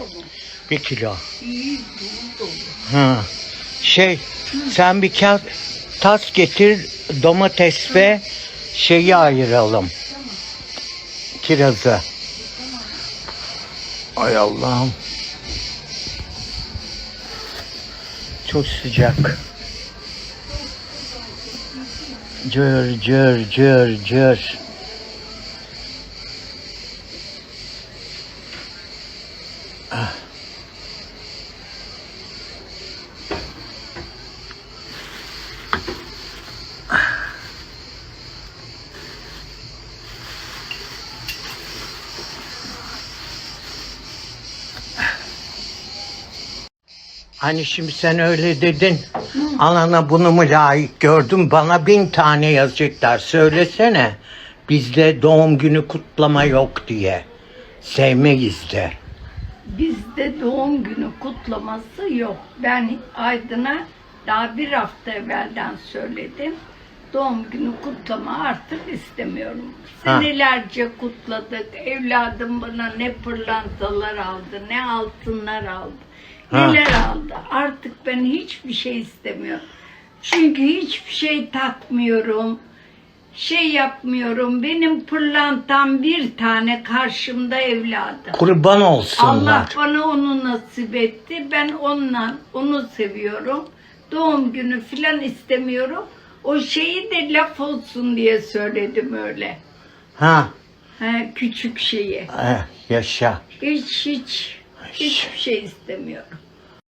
kilo mu? Bir kilo. İyi dolu dolu. Ha. Şey, sen bir kağıt tas getir, domates ve şeyi ayıralım. Kirazı. Ay Allah'ım. Çok sıcak. Cır cır cır cır. Hani şimdi sen öyle dedin. Alana bunu mu layık gördüm? Bana bin tane yazacaklar. Söylesene. Bizde doğum günü kutlama yok diye. Sevmeyiz de. Bizde doğum günü kutlaması yok. Ben Aydın'a daha bir hafta evvelden söyledim. Doğum günü kutlama artık istemiyorum. Ha. Senelerce kutladık. Evladım bana ne pırlantalar aldı, ne altınlar aldı. Ha. Neler aldı. Artık ben hiçbir şey istemiyorum. Çünkü hiçbir şey takmıyorum. Şey yapmıyorum. Benim pırlantam bir tane karşımda evladım. Kurban olsunlar. Allah bana onu nasip etti. Ben onunla onu seviyorum. Doğum günü filan istemiyorum. O şeyi de laf olsun diye söyledim öyle. Ha, He, küçük şeyi. eh, yaşa. Hiç hiç hiçbir şey istemiyorum.